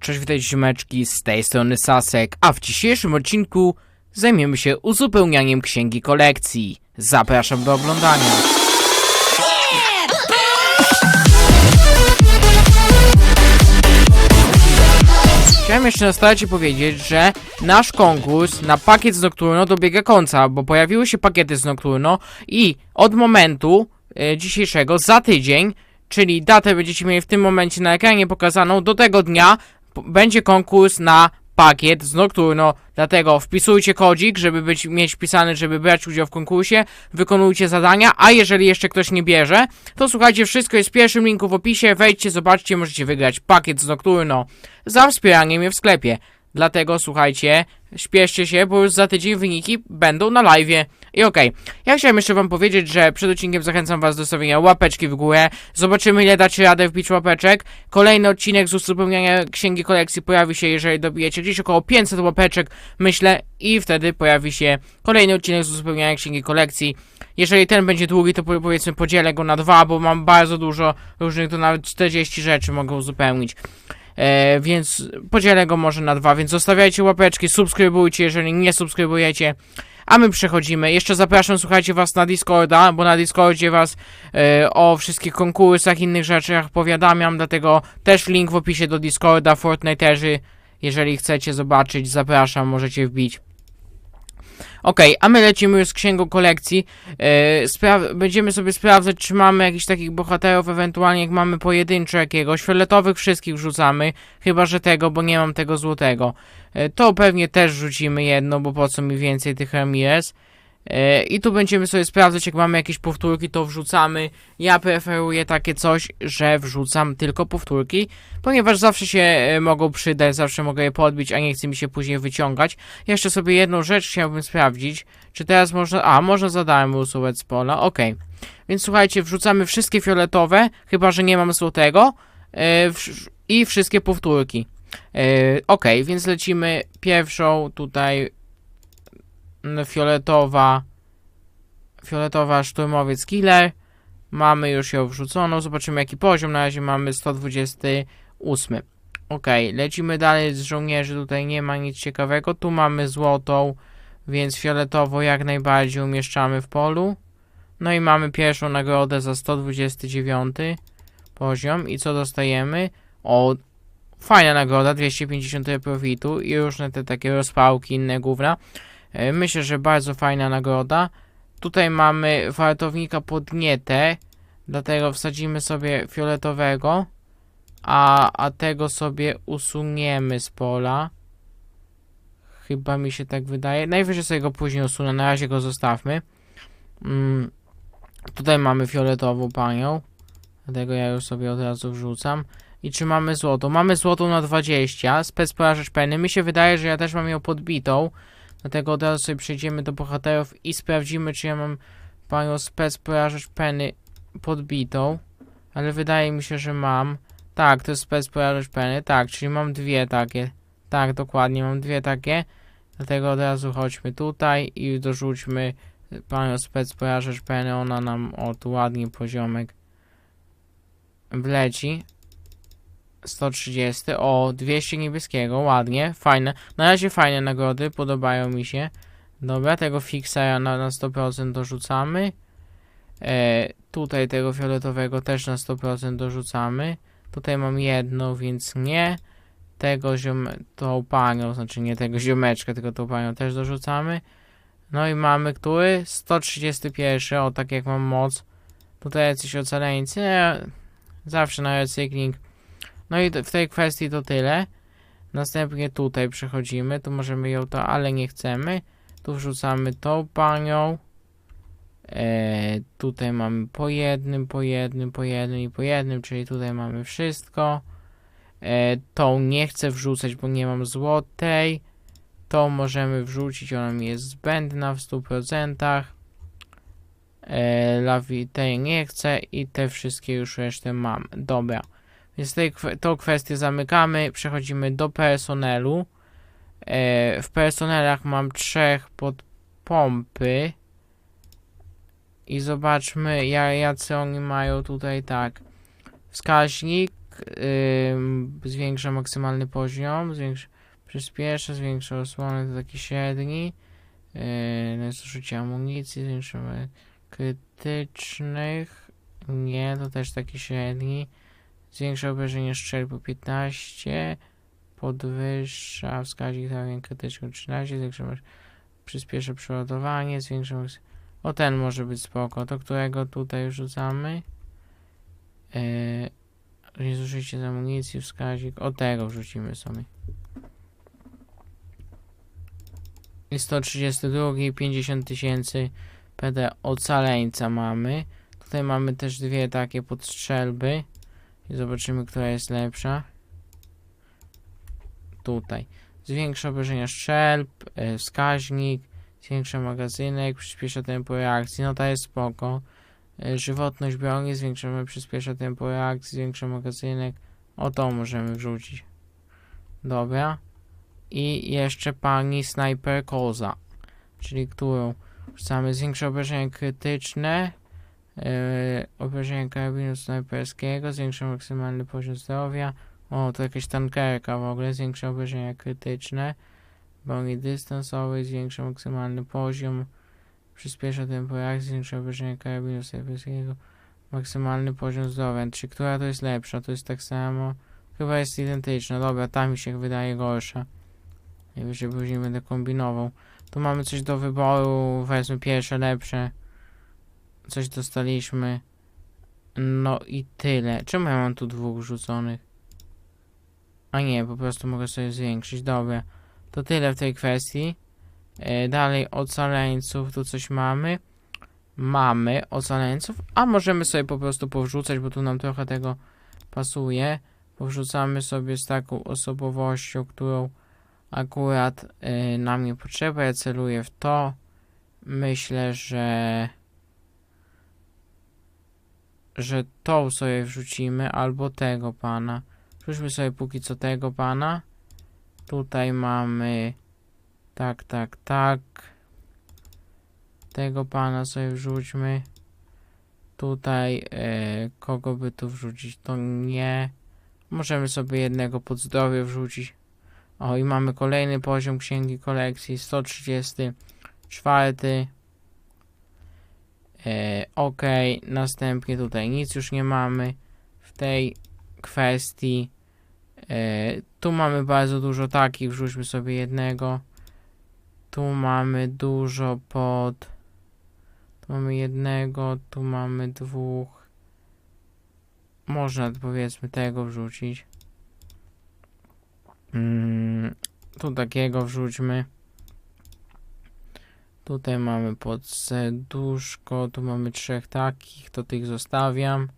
Cześć, witajcie ziomeczki, z tej strony Sasek, a w dzisiejszym odcinku zajmiemy się uzupełnianiem księgi kolekcji. Zapraszam do oglądania. Chciałem jeszcze na starcie powiedzieć, że nasz konkurs na pakiet z Nocturno dobiega końca, bo pojawiły się pakiety z Nocturno i od momentu e, dzisiejszego, za tydzień, czyli datę będziecie mieli w tym momencie na ekranie pokazaną, do tego dnia będzie konkurs na pakiet z Nocturno, dlatego wpisujcie kodzik, żeby być, mieć wpisany, żeby brać udział w konkursie, wykonujcie zadania, a jeżeli jeszcze ktoś nie bierze, to słuchajcie, wszystko jest w pierwszym linku w opisie, wejdźcie, zobaczcie, możecie wygrać pakiet z Nocturno. Za wspieranie mnie w sklepie. Dlatego słuchajcie, śpieszcie się, bo już za tydzień wyniki będą na live. I okej, ja chciałem jeszcze wam powiedzieć, że przed odcinkiem zachęcam was do stawienia łapeczki w górę. Zobaczymy ile dacie radę wbić łapeczek. Kolejny odcinek z uzupełniania księgi kolekcji pojawi się, jeżeli dobijecie gdzieś około 500 łapeczek, myślę, i wtedy pojawi się kolejny odcinek z uzupełniania księgi kolekcji. Jeżeli ten będzie długi, to po- powiedzmy podzielę go na dwa, bo mam bardzo dużo różnych, to nawet 40 rzeczy mogę uzupełnić. E, więc podzielę go może na dwa, więc zostawiajcie łapeczki, subskrybujcie, jeżeli nie subskrybujecie. A my przechodzimy. Jeszcze zapraszam, słuchajcie was na Discorda, bo na Discordzie was e, o wszystkich konkursach, innych rzeczach powiadamiam, dlatego też link w opisie do Discorda, Fortnite'erzy. Jeżeli chcecie zobaczyć, zapraszam, możecie wbić. Okej, a my lecimy już z księgą kolekcji. E, spra- będziemy sobie sprawdzać, czy mamy jakichś takich bohaterów, ewentualnie jak mamy pojedyncze jakiegoś. Fioletowych wszystkich wrzucamy, chyba że tego, bo nie mam tego złotego. E, to pewnie też rzucimy jedno, bo po co mi więcej tych Ramirez. E, I tu będziemy sobie sprawdzać, jak mamy jakieś powtórki, to wrzucamy. Ja preferuję takie coś, że wrzucam tylko powtórki, ponieważ zawsze się e, mogą przydać, zawsze mogę je podbić, a nie chce mi się później wyciągać. Jeszcze sobie jedną rzecz chciałbym sprawdzić, czy teraz można... A, można zadałem usuwać z pola, okej. Więc słuchajcie, wrzucamy wszystkie fioletowe, chyba, że nie mam złotego, e, i wszystkie powtórki. Okej, więc lecimy pierwszą tutaj fioletowa fioletowa szturmowiec killer. Mamy już ją wrzuconą. Zobaczymy jaki poziom. Na razie mamy 128. Ok, lecimy dalej z żołnierzy. Tutaj nie ma nic ciekawego. Tu mamy złotą, więc fioletowo jak najbardziej umieszczamy w polu. No i mamy pierwszą nagrodę za 129 poziom. I co dostajemy? O, fajna nagroda, 250 profitu i różne te takie rozpałki, inne gówna. E, Myślę, że bardzo fajna nagroda. Tutaj mamy wartownika podnietę, dlatego wsadzimy sobie fioletowego, a, a tego sobie usuniemy z pola. Chyba mi się tak wydaje. Najwyżej sobie go później usunę, na razie go zostawmy. Mm, tutaj mamy fioletową panią, dlatego ja już sobie od razu wrzucam. I czy mamy złoto? Mamy złoto na 20, spec porażacz peny. Mi się wydaje, że ja też mam ją podbitą. Dlatego od razu sobie przejdziemy do bohaterów i sprawdzimy, czy ja mam panią spec porażacz peny podbitą. Ale wydaje mi się, że mam. Tak, to jest spec porażacz peny. Tak, czyli mam dwie takie. Tak, dokładnie, mam dwie takie. Dlatego od razu chodźmy tutaj i dorzućmy panią spec porażacz peny. Ona nam, o ładnie poziomek wleci. 130, o 200 niebieskiego, ładnie, fajne. Na razie fajne nagrody, podobają mi się. Dobra, tego fixa na, na 100% dorzucamy. E, tutaj tego fioletowego też na 100% dorzucamy. Tutaj mam jedno, więc nie. Tego ziom... tą panią, znaczy nie tego ziomeczka, tylko tą panią też dorzucamy. No i mamy który? 131, o tak jak mam moc. Tutaj jacyś ocaleńcy, nie, zawsze na recykling. No i w tej kwestii to tyle. Następnie tutaj przechodzimy, tu możemy ją to, ale nie chcemy. Tu wrzucamy tą panią. E, tutaj mamy po jednym, po jednym, po jednym i po jednym, czyli tutaj mamy wszystko. E, tą nie chcę wrzucać, bo nie mam złotej. Tą możemy wrzucić, ona mi jest zbędna w 100%. E, lawi tej nie chcę i te wszystkie już resztę mam. Dobra. Więc tej, tą kwestię zamykamy, przechodzimy do personelu. E, w personelach mam trzech pod pompy. I zobaczmy, ja, jacy oni mają tutaj tak. Wskaźnik ym, zwiększa maksymalny poziom, zwiększa, przyspiesza, zwiększa osłonę do taki średni, yy, zużycie amunicji, zwiększa krytycznych, nie, to też taki średni, zwiększa obrażenie strzelb o 15, podwyższa wskaźnik trafień krytycznych o 13, zwiększa, przyspiesza przeładowanie, zwiększa o ten może być spoko, do którego tutaj rzucamy. Yy, zużycie z amunicji, wskaźnik, o tego wrzucimy sobie. I 132, 50 tysięcy PD ocaleńca mamy. Tutaj mamy też dwie takie podstrzelby. I zobaczymy, która jest lepsza. Tutaj. Zwiększa obrażenia strzelb, e, wskaźnik, zwiększa magazynek, przyspiesza tempo reakcji. No ta jest spoko. E, Żywotność broni, zwiększamy, przyspiesza tempo reakcji, zwiększa magazynek. O to możemy wrzucić. Dobra. I jeszcze pani Sniper Koza, czyli którą rzucamy zwiększa obrażenia krytyczne, obrażenia karabinu snajperskiego, zwiększa maksymalny poziom zdrowia. O, to jakaś tankerka w ogóle, zwiększa obrażenia krytyczne, broni dystansowej, zwiększa maksymalny poziom, przyspiesza tempo reakcji, zwiększa obrażenia karabinu snajperskiego, maksymalny poziom zdrowia. Czy która to jest lepsza? To jest tak samo. Chyba jest identyczna. Dobra, ta mi się wydaje gorsza. Najwyżej później będę kombinował. Tu mamy coś do wyboru. Wezmę pierwsze, lepsze. Coś dostaliśmy. No i tyle. Czemu ja mam tu dwóch rzuconych? A nie, po prostu mogę sobie zwiększyć. Dobra. To tyle w tej kwestii. E, dalej ocaleńców. Tu coś mamy. Mamy ocaleńców. A możemy sobie po prostu powrzucać, bo tu nam trochę tego pasuje. Powrzucamy sobie z taką osobowością, którą akurat y, nam nie potrzeba. Ja celuję w to. Myślę, że że tą sobie wrzucimy, albo tego pana. Wrzućmy sobie póki co tego pana. Tutaj mamy tak, tak, tak. Tego pana sobie wrzućmy. Tutaj y, kogo by tu wrzucić? To nie. Możemy sobie jednego pod zdrowie wrzucić. O, i mamy kolejny poziom księgi kolekcji, 134. E, ok, następnie tutaj nic już nie mamy w tej kwestii. E, tu mamy bardzo dużo takich, wrzućmy sobie jednego. Tu mamy dużo pod. Tu mamy jednego, tu mamy dwóch. Można powiedzmy tego wrzucić. Mm, tu takiego wrzućmy. Tutaj mamy pod serduszko, tu mamy trzech takich, to tych zostawiam.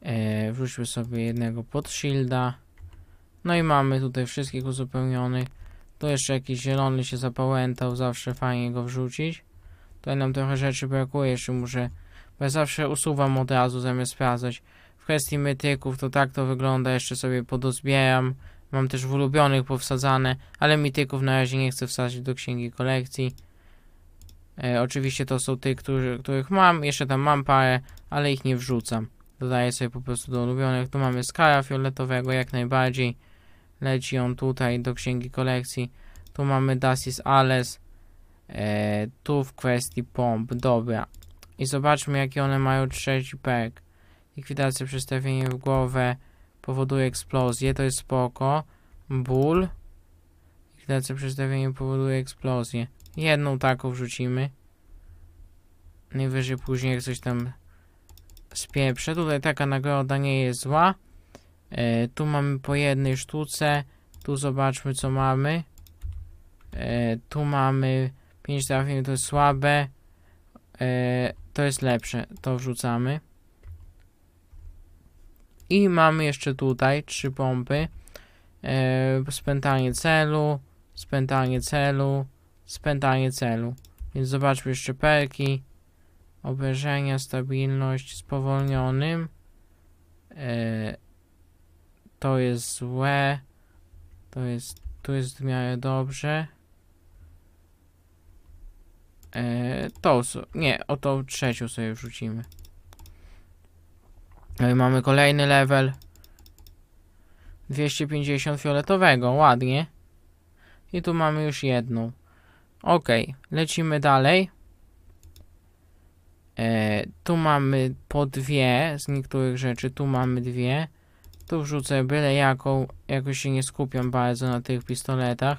E, wrzućmy sobie jednego pod shielda. No i mamy tutaj wszystkich uzupełnionych. Tu jeszcze jakiś zielony się zapałętał, zawsze fajnie go wrzucić. Tutaj nam trochę rzeczy brakuje, jeszcze muszę, bo ja zawsze usuwam od razu zamiast sprawdzać. W kwestii mytyków to tak to wygląda, jeszcze sobie podozbieram. Mam też w ulubionych powsadzane, ale mityków na razie nie chcę wsadzić do księgi kolekcji. E, oczywiście to są te, którzy, których mam. Jeszcze tam mam parę, ale ich nie wrzucam. Dodaję sobie po prostu do ulubionych. Tu mamy skara fioletowego, jak najbardziej. Leci on tutaj do księgi kolekcji. Tu mamy Dasis Ales. E, tu w kwestii pomp. Dobra. I zobaczmy, jakie one mają trzeci perk. Likwidacja przestawienia w głowę powoduje eksplozję, to jest spoko. Ból. Likwidacja przestawienia powoduje eksplozję. Jedną taką wrzucimy. Najwyżej później jak coś tam spieprzę. Tutaj taka nagroda nie jest zła. E, tu mamy po jednej sztuce. Tu zobaczmy co mamy. E, tu mamy 5 trafień, to jest słabe. E, to jest lepsze. To wrzucamy. I mamy jeszcze tutaj trzy pompy. E, spętanie celu, spętanie celu, spętanie celu. Więc zobaczmy jeszcze perki. Obrażenia, stabilność spowolnionym. E, to jest złe. To jest, tu jest w miarę dobrze. E, so- nie, o tą trzecią sobie wrzucimy. No i mamy kolejny level. 250 fioletowego, ładnie. I tu mamy już jedną. Ok, lecimy dalej. E, tu mamy po dwie z niektórych rzeczy, tu mamy dwie. Tu wrzucę byle jaką, jakoś się nie skupiam bardzo na tych pistoletach.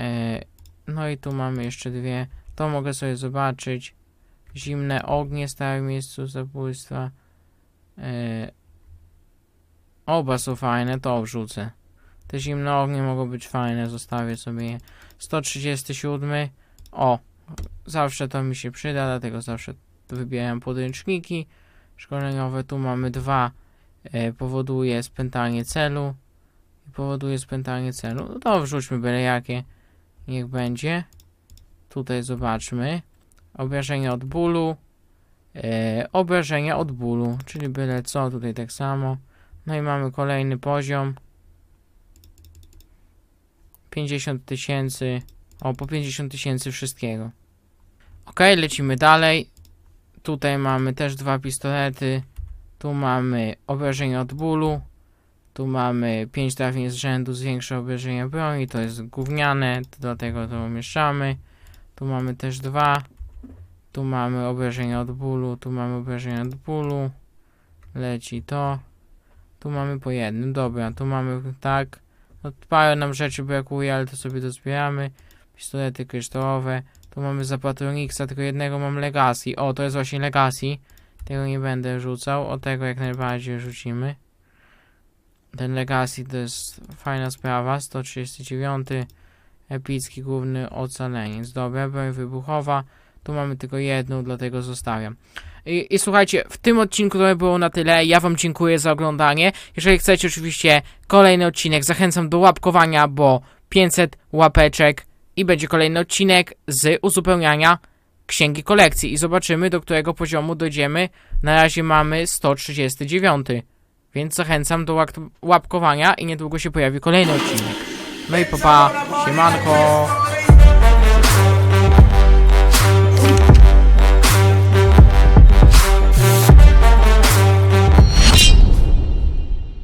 E, no i tu mamy jeszcze dwie. To mogę sobie zobaczyć. Zimne ognie stały w miejscu zabójstwa. E, oba są fajne, to wrzucę. Te zimne ognie mogą być fajne, zostawię sobie je. 137. O, zawsze to mi się przyda, dlatego zawsze wybieram podręczniki szkoleniowe. Tu mamy dwa. E, powoduje spętanie celu. I powoduje spętanie celu. No to wrzućmy byle jakie. Niech będzie. Tutaj zobaczmy. Obrażenia od bólu. E, od bólu, czyli byle co, tutaj tak samo. No i mamy kolejny poziom. 50 tysięcy. O, po 50 tysięcy wszystkiego. Ok, lecimy dalej. Tutaj mamy też dwa pistolety. Tu mamy obrażenia od bólu. Tu mamy 5 trafień z rzędu, zwiększa obrażenia broni. To jest gówniane, dlatego to umieszczamy. Tu mamy też dwa. Tu mamy obrażenia od bólu, tu mamy obrażenia od bólu. Leci to. Tu mamy po jednym, dobra, tu mamy tak. No, parę nam rzeczy brakuje, ale to sobie dozbieramy. Pistolety kryształowe. Tu mamy zapatronixa, tylko jednego mam Legacy. O, to jest właśnie Legacy. Tego nie będę rzucał, o tego jak najbardziej rzucimy. Ten Legacy to jest fajna sprawa. 139. Epicki główny ocaleniec. Dobra, broń wybuchowa. Tu mamy tylko jedną, dlatego zostawiam. I, I słuchajcie, w tym odcinku to było na tyle. Ja Wam dziękuję za oglądanie. Jeżeli chcecie oczywiście kolejny odcinek, zachęcam do łapkowania, bo 500 łapeczek i będzie kolejny odcinek z uzupełniania księgi kolekcji. I zobaczymy, do którego poziomu dojdziemy. Na razie mamy 139. Więc zachęcam do łap- łapkowania i niedługo się pojawi kolejny odcinek. No i popa, siemanko.